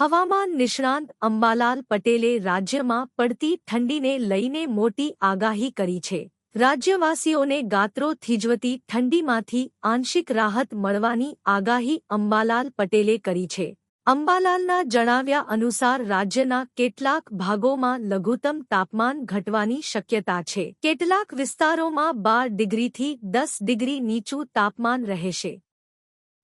હવામાન નિષ્ણાંત અંબાલાલ પટેલે રાજ્યમાં પડતી ઠંડીને લઈને મોટી આગાહી કરી છે. રાજ્યવાસીઓને ગાત્રો થીજવતી ઠંડીમાંથી આંશિક રાહત મળવાની આગાહી અંબાલાલ પટેલે કરી છે. અંબાલાલના જણાવ્યા અનુસાર રાજ્યના કેટલાક ભાગોમાં લઘુત્તમ તાપમાન ઘટવાની શક્યતા છે. કેટલાક વિસ્તારોમાં બાર ડિગ્રીથી દસ ડિગ્રી નીચું તાપમાન રહેશે.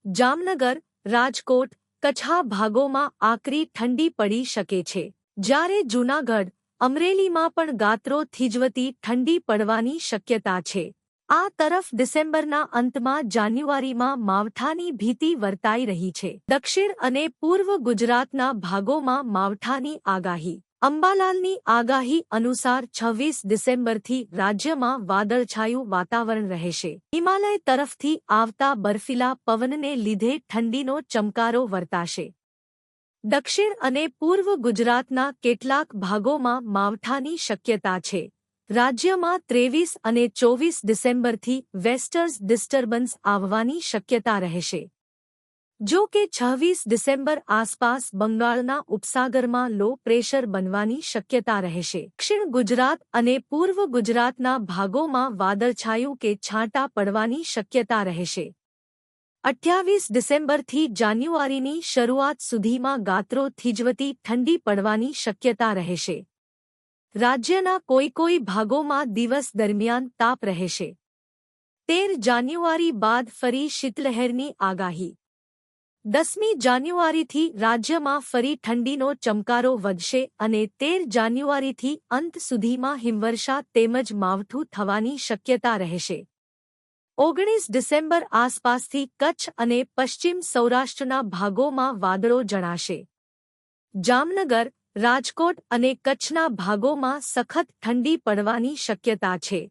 જામનગર, રાજકોટ કચ્છા ભાગોમાં આકરી ઠંડી પડી શકે છે. જ્યારે જૂનાગઢ, અમરેલીમાં પણ ગાત્રો થીજવતી ઠંડી પડવાની શક્યતા છે. આ તરફ ડિસેમ્બરના અંતમાં જાન્યુઆરીમાં માવઠાની ભીતિ વર્તાઈ રહી છે. દક્ષિણ અને પૂર્વ ગુજરાતના ભાગોમાં માવઠાની આગાહી. અંબાલાલની આગાહી અનુસાર છવ્વીસ ડિસેમ્બરથી રાજ્યમાં વાદળછાયું વાતાવરણ રહેશે. હિમાલય તરફથી આવતા બર્ફીલા પવનને લીધે ઠંડીનો ચમકારો વર્તાશે. દક્ષિણ અને પૂર્વ ગુજરાતના કેટલાક ભાગોમાં માવઠાની શક્યતા છે. રાજ્યમાં ત્રેવીસ અને ચોવીસ ડિસેમ્બરથી વેસ્ટર્સ ડિસ્ટર્બન્સ આવવાની શક્યતા રહેશે. જો કે છવ્વીસ ડિસેમ્બર આસપાસ બંગાળના ઉપસાગરમાં લો પ્રેશર બનવાની શક્યતા રહેશે. દક્ષિણ ગુજરાત અને પૂર્વ ગુજરાતના ભાગોમાં વાદળછાયું કે છાંટા પડવાની શક્યતા રહેશે. અઠ્યાવીસ ડિસેમ્બરથી જાન્યુઆરીની શરૂઆત સુધીમાં ગાત્રો થીજવતી ઠંડી પડવાની શક્યતા રહેશે. રાજ્યના કોઈ કોઈ ભાગોમાં દિવસ દરમિયાન તાપ રહેશે. તેર જાન્યુઆરી બાદ ફરી શીતલહેરની આગાહી. દસમી જાન્યુઆરીથી રાજ્યમાં ફરી ઠંડીનો ચમકારો વધશે અને તેર જાન્યુઆરીથી અંત સુધીમાં હિમવર્ષા તેમજ માવઠું થવાની શક્યતા રહેશે. ઓગણીસ ડિસેમ્બર આસપાસથી કચ્છ અને પશ્ચિમ સૌરાષ્ટ્રના ભાગોમાં વાદળો જણાશે. જામનગર, રાજકોટ અને કચ્છના ભાગોમાં સખત ઠંડી પડવાની શક્યતા છે.